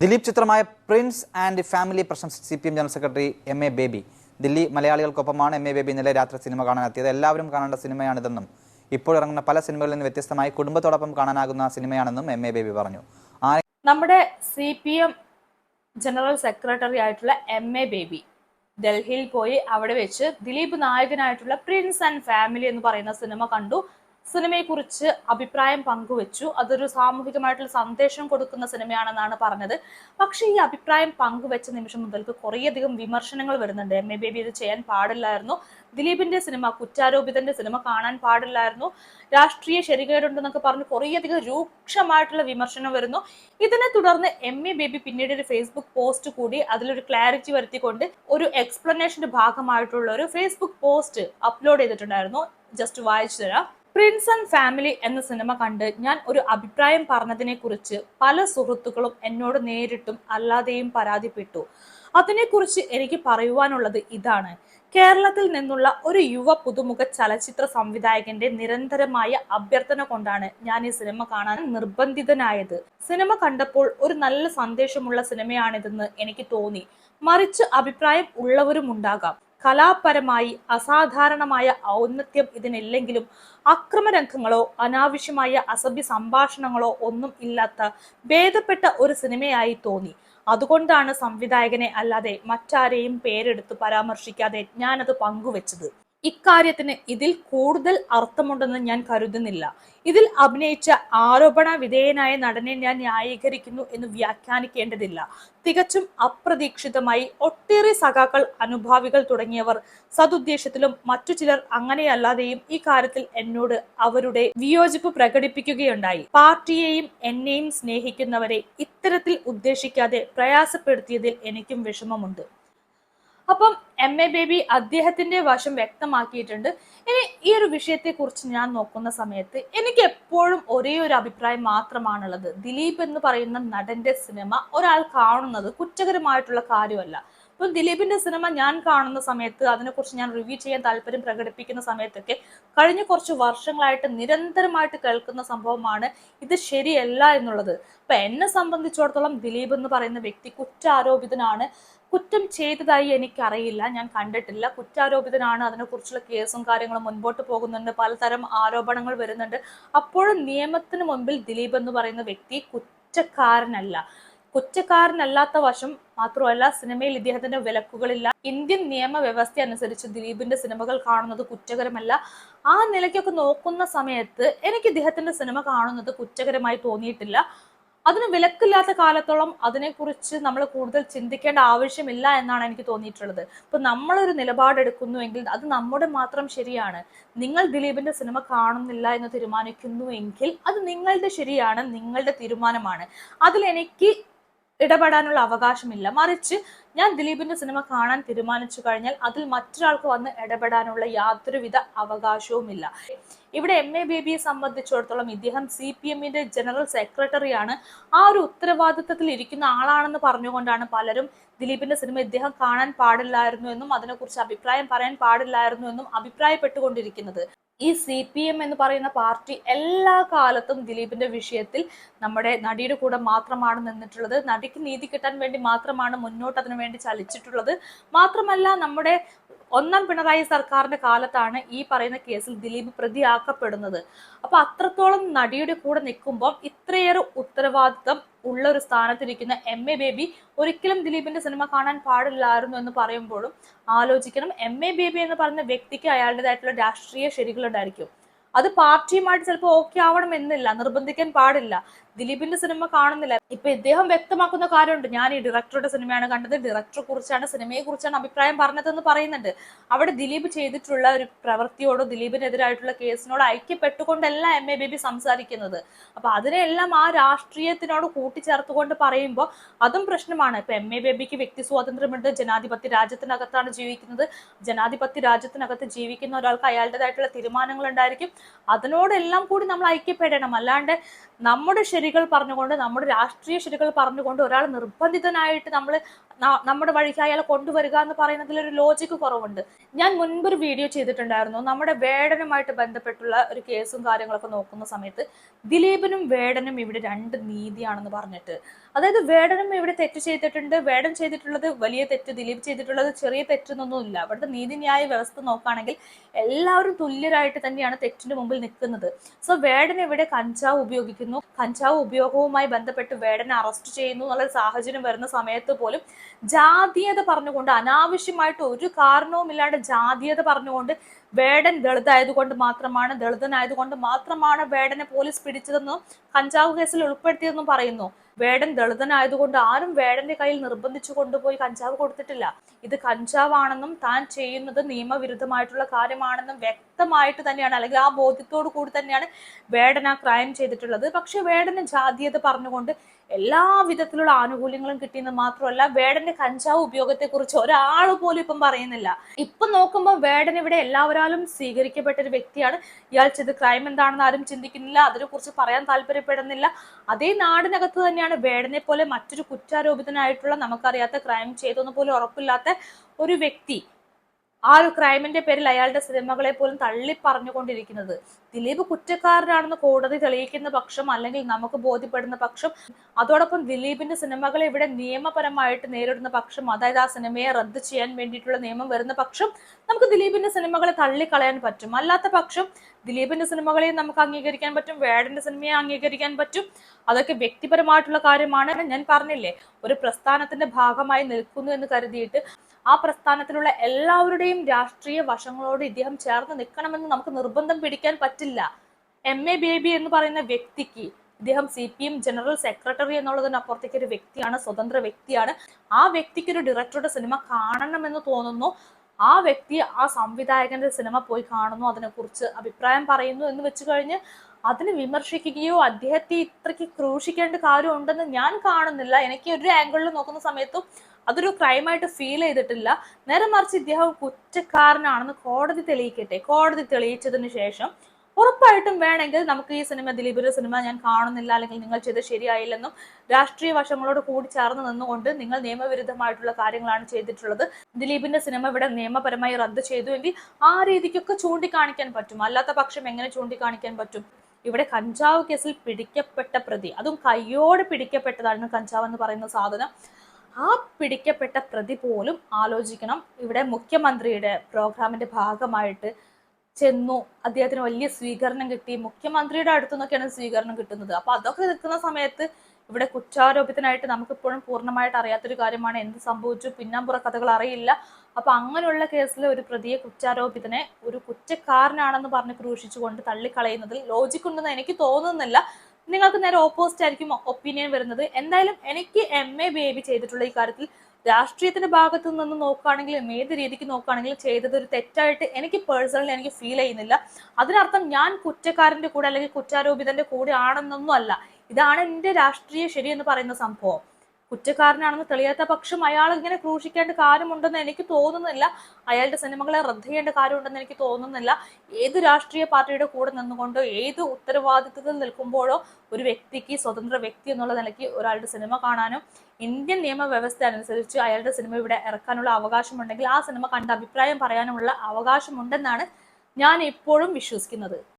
ദിലീപ് ചിത്രമായ Prince and Family പ്രശംസിച്ച് C P M general secretary M A Baby. Delhi മലയാളികൾക്കൊപ്പമാണ് M A Baby ഇന്നലെ രാത്രി cinema കാണാനെത്തിയത് എല്ലാവരും കാണേണ്ട സിനിമയാണിതെന്നും ഇപ്പോൾ ഇറങ്ങുന്ന പല സിനിമകളിൽ നിന്ന് വ്യത്യസ്തമായി കുടുംബത്തോടൊപ്പം കാണാനാകുന്ന സിനിമയാണെന്നും എം എ ബേബി പറഞ്ഞു. നമ്മുടെ C P M general secretary ആയിട്ടുള്ള എം എ ബേബി ഡൽഹിയിൽ പോയി അവിടെ വെച്ച് ദിലീപ് നായകനായിട്ടുള്ള പ്രിൻസ് ആൻഡ് ഫാമിലി എന്ന് പറയുന്ന സിനിമ കണ്ടു. സിനിമയെക്കുറിച്ച് അഭിപ്രായം പങ്കുവച്ചു. അതൊരു സാമൂഹികമായിട്ടുള്ള സന്ദേശം കൊടുക്കുന്ന സിനിമയാണെന്നാണ് പറഞ്ഞത്. പക്ഷേ ഈ അഭിപ്രായം പങ്കുവെച്ച നിമിഷം മുതൽക്ക് കുറേയധികം വിമർശനങ്ങൾ വരുന്നുണ്ട്. എം എ ബേബി ഇത് ചെയ്യാൻ പാടില്ലായിരുന്നു. ദിലീപിന്റെ സിനിമ കുറ്റാരോപിതന്റെ സിനിമ കാണാൻ പാടില്ലായിരുന്നു. രാഷ്ട്രീയ ശരികേടുണ്ടെന്നൊക്കെ പറഞ്ഞ് കുറേയധികം രൂക്ഷമായിട്ടുള്ള വിമർശനം വരുന്നു. ഇതിനെ തുടർന്ന് എം എ ബേബി പിന്നീട് ഒരു ഫേസ്ബുക്ക് പോസ്റ്റ് കൂടി അതിലൊരു ക്ലാരിറ്റി വരുത്തിക്കൊണ്ട് ഒരു എക്സ്പ്ലനേഷന്റെ ഭാഗമായിട്ടുള്ള ഒരു ഫേസ്ബുക്ക് പോസ്റ്റ് അപ്ലോഡ് ചെയ്തിട്ടുണ്ടായിരുന്നു. ജസ്റ്റ് വായിച്ചു തരാം. പ്രിൻസ് ആൻഡ് ഫാമിലി എന്ന സിനിമ കണ്ട് ഞാൻ ഒരു അഭിപ്രായം പറഞ്ഞതിനെ കുറിച്ച് പല സുഹൃത്തുക്കളും എന്നോട് നേരിട്ടും അല്ലാതെയും പരാതിപ്പെട്ടു. അതിനെക്കുറിച്ച് എനിക്ക് പറയുവാനുള്ളത് ഇതാണ്. കേരളത്തിൽ നിന്നുള്ള ഒരു യുവ പുതുമുഖ ചലച്ചിത്ര സംവിധായകന്റെ നിരന്തരമായ അഭ്യർത്ഥന കൊണ്ടാണ് ഞാൻ ഈ സിനിമ കാണാൻ നിർബന്ധിതനായത്. സിനിമ കണ്ടപ്പോൾ ഒരു നല്ല സന്ദേശമുള്ള സിനിമയാണിതെന്ന് എനിക്ക് തോന്നി. മറിച്ച് അഭിപ്രായം ഉള്ളവരും ഉണ്ടാകാം കലാപരമായി അസാധാരണമായ ഔന്നത്യം ഇതിനില്ലെങ്കിലും അക്രമരംഗങ്ങളോ അനാവശ്യമായ അസഭ്യ സംഭാഷണങ്ങളോ ഒന്നും ഇല്ലാത്ത ഭേദപ്പെട്ട ഒരു സിനിമയായി തോന്നി. അതുകൊണ്ടാണ് സംവിധായകനെ അല്ലാതെ മറ്റാരെയും പേരെടുത്ത് പരാമർശിക്കാതെ ഞാനത് പങ്കുവെച്ചത്. ഇക്കാര്യത്തിന് ഇതിൽ കൂടുതൽ അർത്ഥമുണ്ടെന്ന് ഞാൻ കരുതുന്നില്ല. ഇതിൽ അഭിനയിച്ച ആരോപണ വിധേയനായ നടനെ ഞാൻ ന്യായീകരിക്കുന്നു എന്ന് വ്യാഖ്യാനിക്കേണ്ടതില്ല. തികച്ചും അപ്രതീക്ഷിതമായി ഒട്ടേറെ സഖാക്കൾ അനുഭാവികൾ തുടങ്ങിയവർ സതുദ്ദേശത്തിലും മറ്റു ചിലർ അങ്ങനെയല്ലാതെയും ഈ കാര്യത്തിൽ എന്നോട് അവരുടെ വിയോജിപ്പ് പ്രകടിപ്പിക്കുകയുണ്ടായി. പാർട്ടിയെയും എന്നെയും സ്നേഹിക്കുന്നവരെ ഇത്തരത്തിൽ ഉദ്ദേശിക്കാതെ പ്രയാസപ്പെടുത്തിയതിൽ എനിക്കും വിഷമമുണ്ട്. അപ്പം എം എ ബേബി അദ്ദേഹത്തിന്റെ വശം വ്യക്തമാക്കിയിട്ടുണ്ട്. ഇനി ഈ ഒരു വിഷയത്തെ കുറിച്ച് ഞാൻ നോക്കുന്ന സമയത്ത് എനിക്ക് എപ്പോഴും ഒരേ ഒരു അഭിപ്രായം മാത്രമാണുള്ളത്. ദിലീപ് എന്ന് പറയുന്ന നടന്റെ സിനിമ ഒരാൾ കാണുന്നത് കുറ്റകരമായിട്ടുള്ള കാര്യമല്ല. ഇപ്പം ദിലീപിന്റെ സിനിമ ഞാൻ കാണുന്ന സമയത്ത് അതിനെക്കുറിച്ച് ഞാൻ റിവ്യൂ ചെയ്യാൻ താല്പര്യം പ്രകടിപ്പിക്കുന്ന സമയത്തൊക്കെ കഴിഞ്ഞ കുറച്ച് വർഷങ്ങളായിട്ട് നിരന്തരമായിട്ട് കേൾക്കുന്ന സംഭവമാണ് ഇത് ശരിയല്ല എന്നുള്ളത്. അപ്പൊ എന്നെ സംബന്ധിച്ചിടത്തോളം ദിലീപ് എന്ന് പറയുന്ന വ്യക്തി കുറ്റാരോപിതനാണ്. കുറ്റം ചെയ്തതായി എനിക്കറിയില്ല ഞാൻ കണ്ടിട്ടില്ല. കുറ്റാരോപിതനാണ് അതിനെക്കുറിച്ചുള്ള കേസും കാര്യങ്ങളും മുൻപോട്ട് പോകുന്നുണ്ട് പലതരം ആരോപണങ്ങൾ വരുന്നുണ്ട്. അപ്പോഴും നിയമത്തിന് മുൻപിൽ ദിലീപ് എന്ന് പറയുന്ന വ്യക്തി കുറ്റക്കാരനല്ല. കുറ്റക്കാരനല്ലാത്ത വശം മാത്രമല്ല സിനിമയിൽ ഇദ്ദേഹത്തിന്റെ വിലക്കുകളില്ല. ഇന്ത്യൻ നിയമവ്യവസ്ഥ അനുസരിച്ച് ദിലീപിന്റെ സിനിമകൾ കാണുന്നത് കുറ്റകരമല്ല. ആ നിലയ്ക്കൊക്കെ നോക്കുന്ന സമയത്ത് എനിക്ക് ഇദ്ദേഹത്തിന്റെ സിനിമ കാണുന്നത് കുറ്റകരമായി തോന്നിയിട്ടില്ല. അതിന് വിലക്കില്ലാത്ത കാലത്തോളം അതിനെക്കുറിച്ച് നമ്മൾ കൂടുതൽ ചിന്തിക്കേണ്ട ആവശ്യമില്ല എന്നാണ് എനിക്ക് തോന്നിയിട്ടുള്ളത്. ഇപ്പൊ നമ്മളൊരു നിലപാടെടുക്കുന്നുവെങ്കിൽ അത് നമ്മുടെ മാത്രം ശരിയാണ്. നിങ്ങൾ ദിലീപിന്റെ സിനിമ കാണുന്നില്ല എന്ന് തീരുമാനിക്കുന്നുവെങ്കിൽ അത് നിങ്ങളുടെ ശരിയാണ് നിങ്ങളുടെ തീരുമാനമാണ്. അതിൽ എനിക്ക് ഇടപെടാനുള്ള അവകാശമില്ല. മറിച്ച് ഞാൻ ദിലീപിന്റെ സിനിമ കാണാൻ തീരുമാനിച്ചു കഴിഞ്ഞാൽ അതിൽ മറ്റൊരാൾക്ക് വന്ന് ഇടപെടാനുള്ള യാതൊരുവിധ അവകാശവുമില്ല. ഇവിടെ എം എ ബേബിയെ സംബന്ധിച്ചിടത്തോളം ഇദ്ദേഹം സി പി എമ്മിന്റെ ജനറൽ സെക്രട്ടറിയാണ് ആ ഒരു ഉത്തരവാദിത്തത്തിൽ ഇരിക്കുന്ന ആളാണെന്ന് പറഞ്ഞുകൊണ്ടാണ് പലരും ദിലീപിന്റെ സിനിമ ഇദ്ദേഹം കാണാൻ പാടില്ലായിരുന്നു എന്നും അതിനെക്കുറിച്ച് അഭിപ്രായം പറയാൻ പാടില്ലായിരുന്നു എന്നും അഭിപ്രായപ്പെട്ടുകൊണ്ടിരിക്കുന്നത്. ഈ സി പി എം എന്ന് പറയുന്ന പാർട്ടി എല്ലാ കാലത്തും ദിലീപിന്റെ വിഷയത്തിൽ നമ്മുടെ നടിയുടെ കൂടെ മാത്രമാണ് നിന്നിട്ടുള്ളത്. നടിക്ക് നീതി കിട്ടാൻ വേണ്ടി മാത്രമാണ് മുന്നോട്ട് അതിനു വേണ്ടി ചലിച്ചിട്ടുള്ളത്. മാത്രമല്ല നമ്മുടെ ഒന്നാം പിണറായി സർക്കാരിന്റെ കാലത്താണ് ഈ പറയുന്ന കേസിൽ ദിലീപ് പ്രതിയാക്കപ്പെടുന്നത്. അപ്പൊ അത്രത്തോളം നടിയുടെ കൂടെ നിൽക്കുമ്പോൾ ഇത്രയേറെ ഉത്തരവാദിത്തം ഉള്ള ഒരു സ്ഥാനത്തിരിക്കുന്ന എം എ ബേബി ഒരിക്കലും ദിലീപിന്റെ സിനിമ കാണാൻ പാടില്ലായിരുന്നു എന്ന് പറയുമ്പോഴും ആലോചിക്കണം. എം എ ബേബി എന്ന് പറയുന്ന വ്യക്തിക്ക് അയാളുടേതായിട്ടുള്ള രാഷ്ട്രീയ ശരികളുണ്ടായിരിക്കും. അത് പാർട്ടിയുമായിട്ട് ചിലപ്പോൾ ഓക്കെ ആവണം എന്നില്ല. നിർബന്ധിക്കാൻ പാടില്ല. ദിലീപിന്റെ സിനിമ കാണുന്നില്ല. ഇപ്പൊ ഇദ്ദേഹം വ്യക്തമാക്കുന്ന കാര്യമുണ്ട്. ഞാൻ ഈ ഡയറക്ടറുടെ സിനിമയാണ് കണ്ടത്. ഡയറക്ടറെ കുറിച്ചാണ് സിനിമയെ കുറിച്ചാണ് അഭിപ്രായം പറഞ്ഞതെന്ന് പറയുന്നുണ്ട്. അവിടെ ദിലീപ് ചെയ്തിട്ടുള്ള ഒരു പ്രവൃത്തിയോടോ ദിലീപിനെതിരായിട്ടുള്ള കേസിനോട് ഐക്യപ്പെട്ടുകൊണ്ടല്ല എം എ ബേബി സംസാരിക്കുന്നത്. അപ്പൊ അതിനെല്ലാം ആ രാഷ്ട്രീയത്തിനോട് കൂട്ടിച്ചേർത്തുകൊണ്ട് പറയുമ്പോൾ അതും പ്രശ്നമാണ്. ഇപ്പൊ എം എ ബേബിക്ക് വ്യക്തി സ്വാതന്ത്ര്യമുണ്ട്. ജനാധിപത്യ രാജ്യത്തിനകത്താണ് ജീവിക്കുന്നത്. ജനാധിപത്യ രാജ്യത്തിനകത്ത് ജീവിക്കുന്ന ഒരാൾക്ക് അയാളുടേതായിട്ടുള്ള തീരുമാനങ്ങൾ ഉണ്ടായിരിക്കും അതിനോടെല്ലാം കൂടി നമ്മൾ ഐക്യപ്പെടണം. അല്ലാണ്ട് നമ്മുടെ ശരികൾ പറഞ്ഞുകൊണ്ട് നമ്മുടെ രാഷ്ട്രീയ ശരികൾ പറഞ്ഞുകൊണ്ട് ഒരാൾ നിർബന്ധിതനായിട്ട് നമ്മൾ നമ്മുടെ വഴിക്ക് അയാളെ കൊണ്ടുവരിക എന്ന് പറയുന്നതിൽ ഒരു ലോജിക്ക് കുറവുണ്ട്. ഞാൻ മുൻപൊരു വീഡിയോ ചെയ്തിട്ടുണ്ടായിരുന്നു. നമ്മുടെ വേടനുമായിട്ട് ബന്ധപ്പെട്ടുള്ള ഒരു കേസും കാര്യങ്ങളൊക്കെ നോക്കുന്ന സമയത്ത് ദിലീപിനും വേടനും ഇവിടെ രണ്ട് നീതിയാണെന്ന് പറഞ്ഞിട്ട്. അതായത് വേടനും ഇവിടെ തെറ്റ് ചെയ്തിട്ടുണ്ട്. വേടൻ ചെയ്തിട്ടുള്ളത് വലിയ തെറ്റ് ദിലീപ് ചെയ്തിട്ടുള്ളത് ചെറിയ തെറ്റെന്നൊന്നുമില്ല അവിടുത്തെ നീതിന്യായ വ്യവസ്ഥ നോക്കുകയാണെങ്കിൽ എല്ലാവരും തുല്യരായിട്ട് തന്നെയാണ് തെറ്റിന് മുമ്പിൽ നിൽക്കുന്നത്. സോ വേടൻ ഇവിടെ കഞ്ചാവ് ഉപയോഗിക്കുന്നു. കഞ്ചാവ് ഉപയോഗവുമായി ബന്ധപ്പെട്ട് വേടനെ അറസ്റ്റ് ചെയ്യുന്നു എന്നുള്ള സാഹചര്യം വരുന്ന സമയത്ത് പോലും ജാതീയത പറഞ്ഞുകൊണ്ട് അനാവശ്യമായിട്ട് ഒരു കാരണവുമില്ലാണ്ട് ജാതീയത പറഞ്ഞുകൊണ്ട് വേടൻ ദളിതായതുകൊണ്ട് മാത്രമാണ് ദളിതനായതുകൊണ്ട് മാത്രമാണ് വേടനെ പോലീസ് പിടിച്ചതെന്നും കഞ്ചാവ് കേസിൽ ഉൾപ്പെടുത്തിയതെന്നും പറയുന്നു. വേടൻ ദളിതനായതുകൊണ്ട് ആരും വേടന്റെ കയ്യിൽ നിർബന്ധിച്ചു കൊണ്ടുപോയി കഞ്ചാവ് കൊടുത്തിട്ടില്ല. ഇത് കഞ്ചാവാണെന്നും താൻ ചെയ്യുന്നത് നിയമവിരുദ്ധമായിട്ടുള്ള കാര്യമാണെന്നും വ്യക്തമായിട്ട് തന്നെയാണ് അല്ലെങ്കിൽ ആ ബോധ്യത്തോടു കൂടി തന്നെയാണ് വേടൻ ആ ക്രൈം ചെയ്തിട്ടുള്ളത്. പക്ഷെ വേടന് ജാതീയത പറഞ്ഞുകൊണ്ട് എല്ലാ വിധത്തിലുള്ള ആനുകൂല്യങ്ങളും കിട്ടിയെന്ന് മാത്രമല്ല വേടന്റെ കഞ്ചാവ് ഉപയോഗത്തെ കുറിച്ച് ഒരാൾ പോലും ഇപ്പം പറയുന്നില്ല. ഇപ്പൊ നോക്കുമ്പോൾ വേടൻ ഇവിടെ എല്ലാവരാലും സ്വീകരിക്കപ്പെട്ട ഒരു വ്യക്തിയാണ്. ഇയാൾ ചെയ്ത് ക്രൈം എന്താണെന്ന് ആരും ചിന്തിക്കുന്നില്ല അതിനെ കുറിച്ച് പറയാൻ താല്പര്യപ്പെടുന്നില്ല. അതേ നാടിനകത്ത് തന്നെയാണ് വേടനെ പോലെ മറ്റൊരു കുറ്റാരോപിതനായിട്ടുള്ള നമുക്കറിയാത്ത ക്രൈം ചെയ്തെന്ന് പോലും ഉറപ്പില്ലാത്ത ഒരു വ്യക്തി ആ ഒരു ക്രൈമിന്റെ പേരിൽ അയാളുടെ സിനിമകളെ പോലും തള്ളി പറഞ്ഞുകൊണ്ടിരിക്കുന്നത് ദിലീപ് കുറ്റക്കാരനാണെന്ന് കോടതി തെളിയിക്കുന്ന പക്ഷം അല്ലെങ്കിൽ നമുക്ക് ബോധ്യപ്പെടുന്ന പക്ഷം അതോടൊപ്പം ദിലീപിന്റെ സിനിമകളെ ഇവിടെ നിയമപരമായിട്ട് നേരിടുന്ന പക്ഷം അതായത് ആ സിനിമയെ റദ്ദ് ചെയ്യാൻ വേണ്ടിയിട്ടുള്ള നിയമം വരുന്ന പക്ഷം നമുക്ക് ദിലീപിന്റെ സിനിമകളെ തള്ളിക്കളയാൻ പറ്റും. അല്ലാത്ത പക്ഷം ദിലീപിന്റെ സിനിമകളെയും നമുക്ക് അംഗീകരിക്കാൻ പറ്റും വേടന്റെ സിനിമയെ അംഗീകരിക്കാൻ പറ്റും. അതൊക്കെ വ്യക്തിപരമായിട്ടുള്ള കാര്യമാണ്. ഞാൻ പറഞ്ഞില്ലേ ഒരു പ്രസ്ഥാനത്തിന്റെ ഭാഗമായി നിൽക്കുന്നു എന്ന് കരുതിയിട്ട് ആ പ്രസ്ഥാനത്തിലുള്ള എല്ലാവരുടെയും രാഷ്ട്രീയ വശങ്ങളോട് ഇദ്ദേഹം ചേർന്ന് നിൽക്കണമെന്ന് നമുക്ക് നിർബന്ധം പിടിക്കാൻ പറ്റില്ല. എം എ ബേബി എന്ന് പറയുന്ന വ്യക്തിക്ക് ഇദ്ദേഹം C P M general secretary എന്നുള്ളതിനപ്പുറത്തേക്ക് ഒരു വ്യക്തിയാണ് സ്വതന്ത്ര വ്യക്തിയാണ്. ആ വ്യക്തിക്ക് ഒരു ഡയറക്ടറുടെ സിനിമ കാണണമെന്ന് തോന്നുന്നു. ആ വ്യക്തി ആ സംവിധായകന്റെ സിനിമ പോയി കാണുന്നു അതിനെക്കുറിച്ച് അഭിപ്രായം പറയുന്നു എന്ന് വെച്ച് കഴിഞ്ഞ് അതിനെ വിമർശിക്കുകയോ അദ്ദേഹത്തെ ഇത്രയ്ക്ക് ക്രൂശിക്കേണ്ട കാര്യമുണ്ടെന്ന് ഞാൻ കാണുന്നില്ല. എനിക്ക് ഒരു ആംഗിളിൽ നോക്കുന്ന സമയത്തും അതൊരു ക്രൈമായിട്ട് ഫീൽ ചെയ്തിട്ടില്ല. നേരെ മറിച്ച് ഇദ്ദേഹം കുറ്റക്കാരനാണെന്ന് കോടതി തെളിയിക്കട്ടെ. കോടതി തെളിയിച്ചതിന് ശേഷം ഉറപ്പായിട്ടും വേണമെങ്കിൽ നമുക്ക് ഈ സിനിമ ദിലീപിന്റെ സിനിമ ഞാൻ കാണുന്നില്ല അല്ലെങ്കിൽ നിങ്ങൾ ചെയ്ത് ശരിയായില്ലെന്നും രാഷ്ട്രീയ വശങ്ങളോട് കൂടി ചേർന്ന് നിന്നുകൊണ്ട് നിങ്ങൾ നിയമവിരുദ്ധമായിട്ടുള്ള കാര്യങ്ങളാണ് ചെയ്തിട്ടുള്ളത്. ദിലീപിന്റെ സിനിമ ഇവിടെ നിയമപരമായി റദ്ദ് ചെയ്തു എങ്കിൽ ആ രീതിക്കൊക്കെ ചൂണ്ടിക്കാണിക്കാൻ പറ്റും. അല്ലാത്ത പക്ഷം എങ്ങനെ ചൂണ്ടിക്കാണിക്കാൻ പറ്റും? ഇവിടെ കഞ്ചാവ് കേസിൽ പിടിക്കപ്പെട്ട പ്രതി അതും കയ്യോടെ പിടിക്കപ്പെട്ടതാണ് കഞ്ചാവ് എന്ന് പറയുന്ന സാധനം. ആ പിടിക്കപ്പെട്ട പ്രതി പോലും ആലോചിക്കണം. ഇവിടെ മുഖ്യമന്ത്രിയുടെ പ്രോഗ്രാമിന്റെ ഭാഗമായിട്ട് ചെന്നു അദ്ദേഹത്തിന് വലിയ സ്വീകരണം കിട്ടി. മുഖ്യമന്ത്രിയുടെ അടുത്തു നിന്നൊക്കെയാണ് സ്വീകരണം കിട്ടുന്നത്. അപ്പൊ അതൊക്കെ നിൽക്കുന്ന സമയത്ത് ഇവിടെ കുറ്റാരോപിതനായിട്ട് നമുക്കിപ്പോഴും പൂർണമായിട്ട് അറിയാത്തൊരു കാര്യമാണ് എന്ത് സംഭവിച്ചു പിന്നാമ്പുറ കഥകൾ അറിയില്ല. അപ്പൊ അങ്ങനെയുള്ള കേസിൽ ഒരു പ്രതിയെ കുറ്റാരോപിതനെ ഒരു കുറ്റക്കാരനാണെന്ന് പറഞ്ഞ് ക്രൂശിച്ചുകൊണ്ട് തള്ളിക്കളയുന്നതിൽ ലോജിക്കുണ്ടെന്ന് എനിക്ക് തോന്നുന്നില്ല. നിങ്ങൾക്ക് നേരെ ഓപ്പോസിറ്റ് ആയിരിക്കും ഒപ്പീനിയൻ വരുന്നത്. എന്തായാലും എനിക്ക് M A B A B ചെയ്തിട്ടുള്ള ഈ കാര്യത്തിൽ രാഷ്ട്രീയത്തിന്റെ ഭാഗത്തു നിന്ന് നോക്കുകയാണെങ്കിലും ഏത് രീതിക്ക് നോക്കുകയാണെങ്കിലും ചെയ്തത് ഒരു തെറ്റായിട്ട് എനിക്ക് പേഴ്സണലി എനിക്ക് ഫീൽ ചെയ്യുന്നില്ല. അതിനർത്ഥം ഞാൻ കുറ്റക്കാരന്റെ കൂടെ അല്ലെങ്കിൽ കുറ്റാരോപിതന്റെ കൂടെ ആണെന്നൊന്നും അല്ല ഇതാണ് എന്റെ രാഷ്ട്രീയ ശരി എന്ന് പറയുന്ന സംഭവം. കുറ്റക്കാരനാണെന്ന് തെളിയാത്ത പക്ഷം അയാൾ ഇങ്ങനെ ക്രൂശിക്കേണ്ട കാര്യമുണ്ടെന്ന് എനിക്ക് തോന്നുന്നില്ല. അയാളുടെ സിനിമകളെ റദ്ദ് ചെയ്യേണ്ട കാര്യമുണ്ടെന്ന് എനിക്ക് തോന്നുന്നില്ല. ഏത് രാഷ്ട്രീയ പാർട്ടിയുടെ കൂടെ നിന്നുകൊണ്ടോ ഏത് ഉത്തരവാദിത്തത്തിൽ നിൽക്കുമ്പോഴോ ഒരു വ്യക്തിക്ക് സ്വതന്ത്ര വ്യക്തി എന്നുള്ള നിലയ്ക്ക് ഒരാളുടെ സിനിമ കാണാനും ഇന്ത്യൻ നിയമവ്യവസ്ഥ അനുസരിച്ച് അയാളുടെ സിനിമ ഇവിടെ ഇറക്കാനുള്ള അവകാശമുണ്ടെങ്കിൽ ആ സിനിമ കണ്ട അഭിപ്രായം പറയാനുമുള്ള അവകാശമുണ്ടെന്നാണ് ഞാൻ എപ്പോഴും വിശ്വസിക്കുന്നത്.